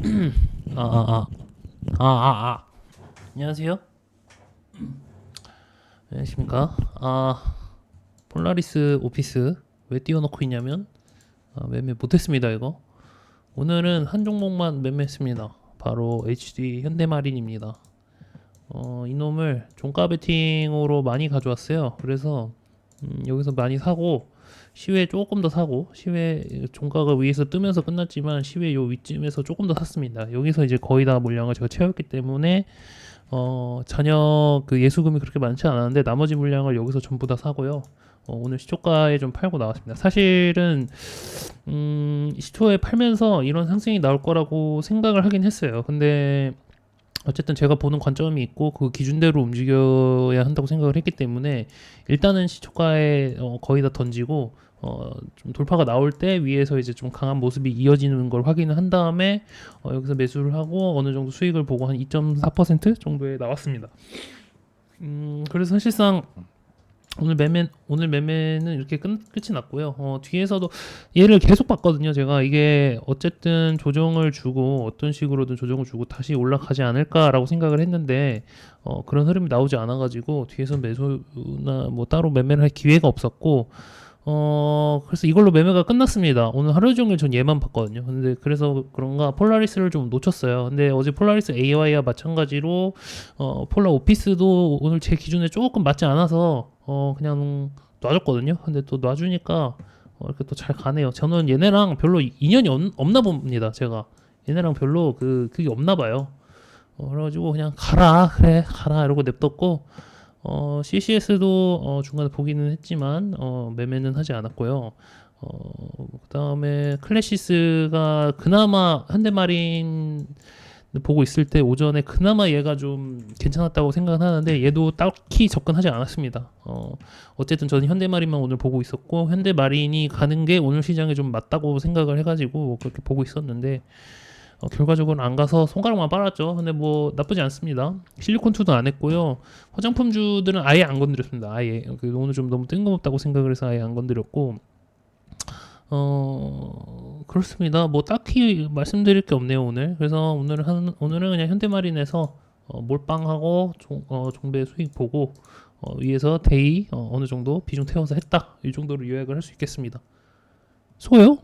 아, 아, 아. 아, 아, 아. 안녕하세요. 안녕하십니까. 아, 폴라리스 오피스 왜 띄워놓고 있냐면, 아, 매매 못했습니다, 이거. 오늘은 한 종목만 매매했습니다. 바로 HD 현대마린입니다. 어, 이놈을 종가 베팅으로 많이 가져왔어요. 그래서, 음, 여기서 많이 사고, 시외 조금 더 사고 시외 종가가 위에서 뜨면서 끝났지만 시외 요 위쯤에서 조금 더 샀습니다. 여기서 이제 거의 다 물량을 제가 채웠기 때문에 어 잔여 그 예수금이 그렇게 많지 않았는데 나머지 물량을 여기서 전부 다 사고요. 어, 오늘 시초가에 좀 팔고 나왔습니다. 사실은 음, 시초에 팔면서 이런 상승이 나올 거라고 생각을 하긴 했어요. 근데 어쨌든 제가 보는 관점이 있고 그 기준대로 움직여야 한다고 생각을 했기 때문에 일단은 시초가에 어, 거의 다 던지고 어, 좀 돌파가 나올 때 위에서 이제 좀 강한 모습이 이어지는 걸 확인을 한 다음에 어, 여기서 매수를 하고 어느 정도 수익을 보고 한 2.4% 정도에 나왔습니다. 음, 그래서 사실상 오늘 매매 오늘 매매는 이렇게 끝, 끝이 났고요. 어, 뒤에서도 얘를 계속 봤거든요. 제가 이게 어쨌든 조정을 주고 어떤 식으로든 조정을 주고 다시 올라가지 않을까라고 생각을 했는데 어, 그런 흐름이 나오지 않아가지고 뒤에서 매수나 뭐 따로 매매를 할 기회가 없었고 어 그래서 이걸로 매매가 끝났습니다. 오늘 하루 종일 전 얘만 봤거든요. 근데 그래서 그런가 폴라리스를 좀 놓쳤어요. 근데 어제 폴라리스 AY와 마찬가지로 어 폴라 오피스도 오늘 제 기준에 조금 맞지 않아서 어 그냥 놔줬거든요. 근데 또 놔주니까 어, 이렇게 또 잘 가네요. 저는 얘네랑 별로 인연이 없, 없나 봅니다. 제가 얘네랑 별로 그 그게 없나 봐요. 어, 그래가지고 그냥 가라 그래 가라 이러고 냅뒀고 어, CCS도 어, 중간에 보기는 했지만 어, 매매는 하지 않았고요. 어, 그다음에 클래시스가 그나마 현대마린 보고 있을 때 오전에 그나마 얘가 좀 괜찮았다고 생각은 하는데 얘도 딱히 접근하지 않았습니다. 어, 어쨌든 저는 현대마린만 오늘 보고 있었고 현대마린이 가는 게 오늘 시장에 좀 맞다고 생각을 해가지고 그렇게 보고 있었는데 어, 결과적으로는 안 가서 손가락만 빨았죠. 근데 뭐 나쁘지 않습니다. 실리콘2도 안 했고요. 화장품주들은 아예 안 건드렸습니다. 아예 그 오늘 좀 너무 뜬금없다고 생각을 해서 아예 안 건드렸고 어 그렇습니다. 뭐 딱히 말씀드릴 게 없네요 오늘. 그래서 오늘은 한 오늘은 그냥 현대마린에서 어, 몰빵하고 종, 어, 종배 수익 보고 어, 위에서 데이 어, 어느 정도 비중 태워서 했다 이 정도로 요약을 할 수 있겠습니다. 수고요.